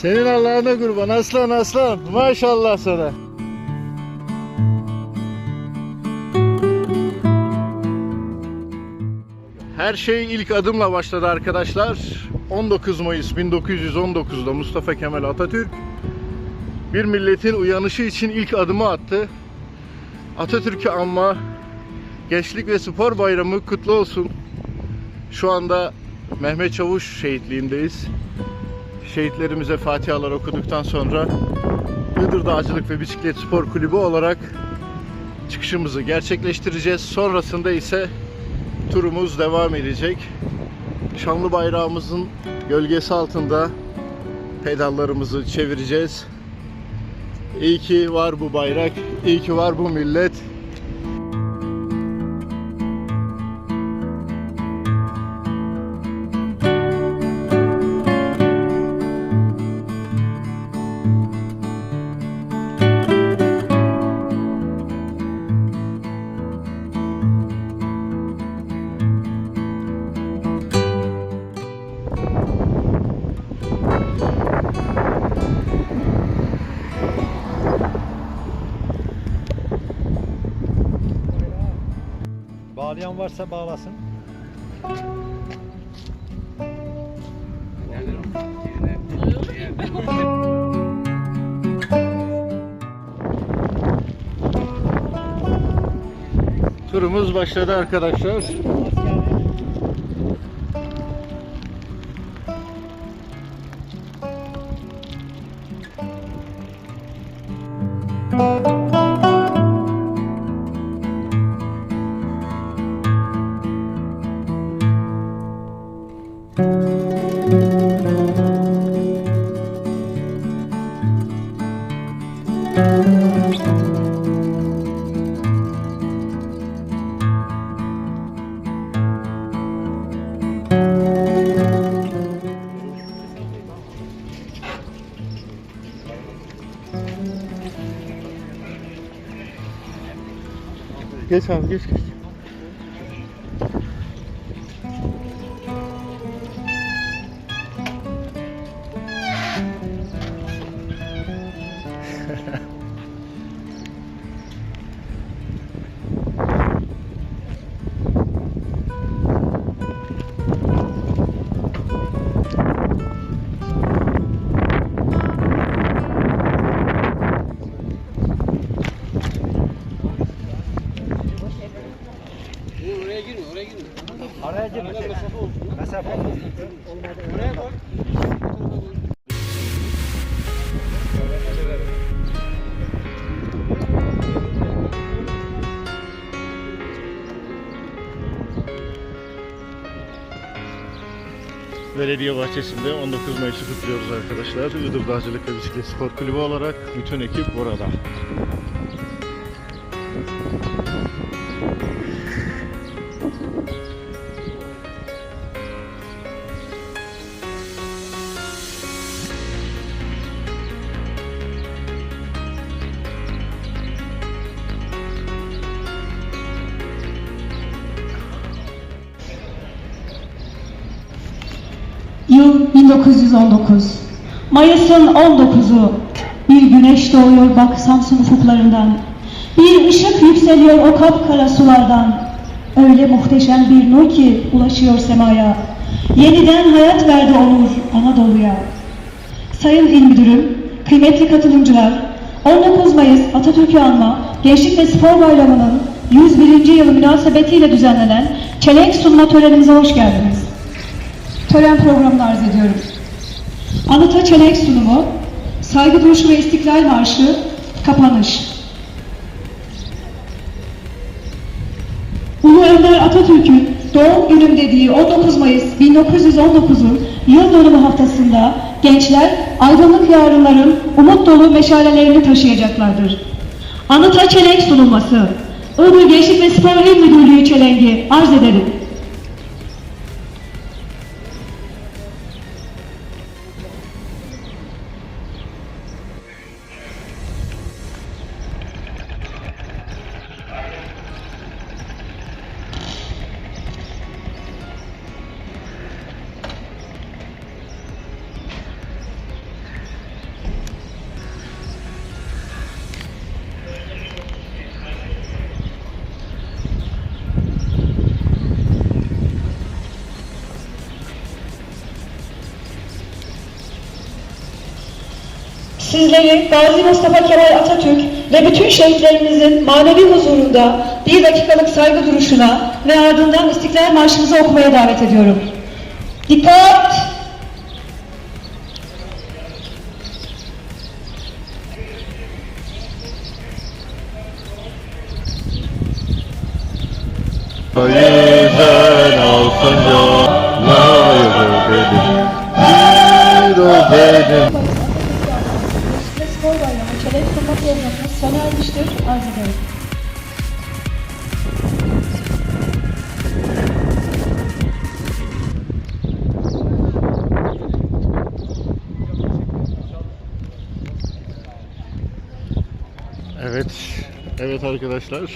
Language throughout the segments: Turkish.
Senin Allah'ına kurban aslan aslan. Maşallah sana. Her şey ilk adımla başladı arkadaşlar. 19 Mayıs 1919'da Mustafa Kemal Atatürk bir milletin uyanışı için ilk adımı attı. Atatürk'ü anma Gençlik ve Spor Bayramı kutlu olsun. Şu anda Mehmet Çavuş şehitliğindeyiz. Şehitlerimize fatihalar okuduktan sonra Iğdır Dağcılık ve Bisiklet Spor Kulübü olarak çıkışımızı gerçekleştireceğiz. Sonrasında ise turumuz devam edecek. Şanlı bayrağımızın gölgesi altında pedallarımızı çevireceğiz. İyi ki var bu bayrak, iyi ki var bu millet. Bağlayan varsa bağlasın. Turumuz başladı arkadaşlar. Geç abi Araya gir. Mesafe. Belediye bahçesinde 19 Mayıs'ı kutluyoruz arkadaşlar. Iğdır Dağcılık ve Bisiklet Spor Kulübü olarak bütün ekip burada. Yıl 1919. Mayıs'ın 19'u. Bir güneş doğuyor bak Samsun ufuklarından. Bir ışık yükseliyor o kapkara sulardan. Öyle muhteşem bir nur ki ulaşıyor semaya. Yeniden hayat verdi onur Anadolu'ya. Sayın İl Müdürüm, kıymetli katılımcılar, 19 Mayıs Atatürk'ü anma Gençlik ve Spor Bayramı'nın 101. yılı münasebetiyle düzenlenen çelenk sunma törenimize hoş geldiniz. Tören programını arz ediyorum. Anıta çelenk sunumu, saygı duruşu ve istiklal marşı, kapanış. Ulu Önder Atatürk'ün doğum günüm dediği 19 Mayıs 1919'un yıl dönümü haftasında gençler aydınlık yarınların umut dolu meşalelerini taşıyacaklardır. Anıta çelenk sunulması, Iğdır Gençlik ve Spor İl Müdürlüğü çelengi arz ederim. Büyük Gazi Mustafa Kemal Atatürk ve bütün şehitlerimizin manevi huzurunda bir dakikalık saygı duruşuna ve ardından İstiklal Marşımızı okumaya davet ediyorum. Dikkat! Yüzen olsun canlayı benim Bir o benim spor bayramı çelenk kurma programımız sona ermiştir. Arz ederim. Evet, evet arkadaşlar.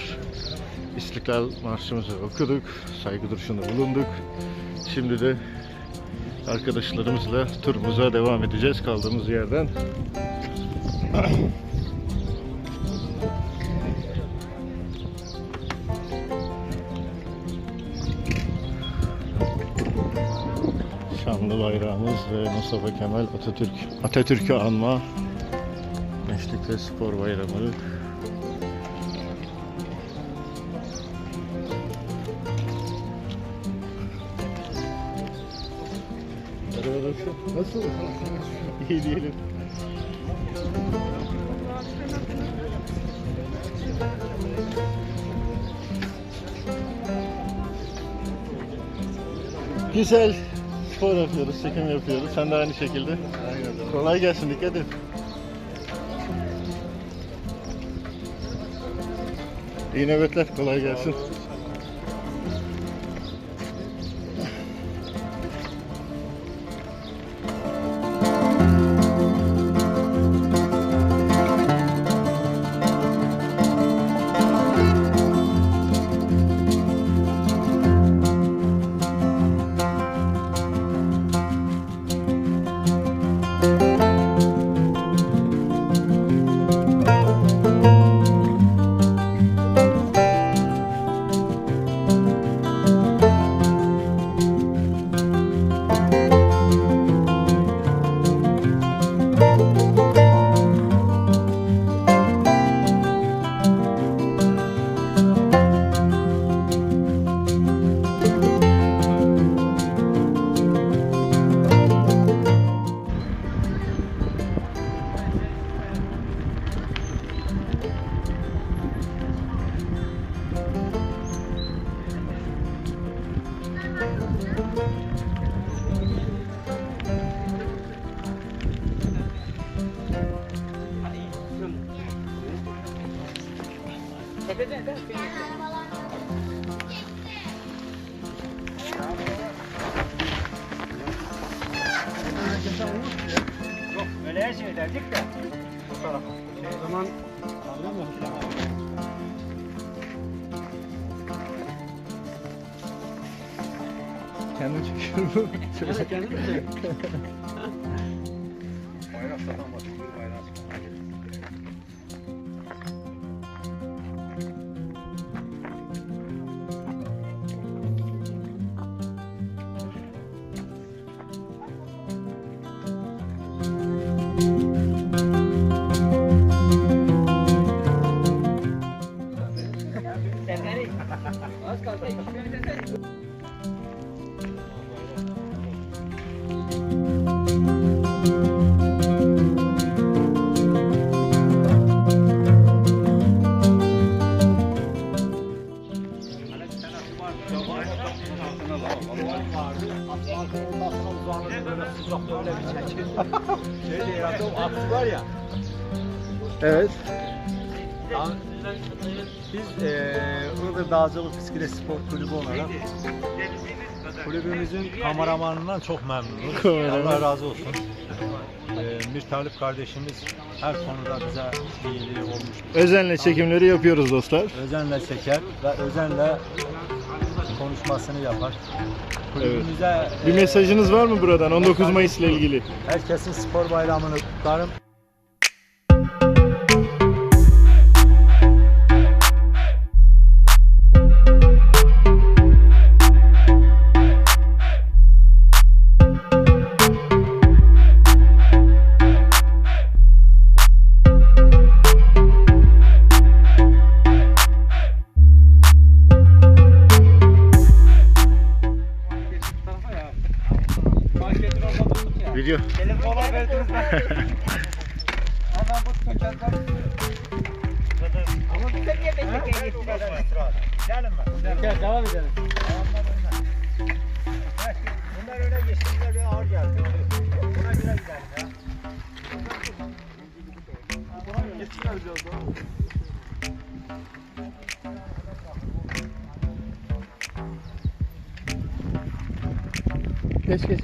İstiklal Marşımızı okuduk, saygı duruşunda bulunduk. Şimdi de arkadaşlarımızla turumuza devam edeceğiz kaldığımız yerden. Şanlı bayrağımız ve Mustafa Kemal Atatürk Atatürk'ü anma Gençlik ve Spor Bayramı? Nasıl? İyi diyelim. Güzel spor yapıyoruz, çekim yapıyoruz. Sen de aynı şekilde. Aynen. Kolay gelsin, dikkat et. İyi nöbetler, kolay gelsin. Yok öyle her şey derdik de. Bu tarafa. Şey, o zaman anlıyor musun? Kendim çekiyorum. Kendin mi? Bayrak satan bak. Var ya. Evet. Biz eee Iğdır Dağcılık Bisiklet Spor Kulübü olarak kulübümüzün kameramanından çok memnunuz. Allah razı olsun. Eee Mir Talip kardeşimiz her konuda bize iyiliği olmuş. Özenle çekimleri yapıyoruz dostlar. Özenle çeker ve özenle konuşmasını yapar. Kulübümüze Bir eee, mesajınız var mı buradan 19 Mayıs ile ilgili? herkesin spor bayramını kutlarım. Video. Telefona verdiniz ben. Hemen bu tökezden. Ama tek yemek yemeye gittiler. Gidelim mi? Gel devam edelim. Bunlar öyle geçtiler bir ağır geldi. Buna göre gidelim ya. Geçtiler biraz daha. Geç geç.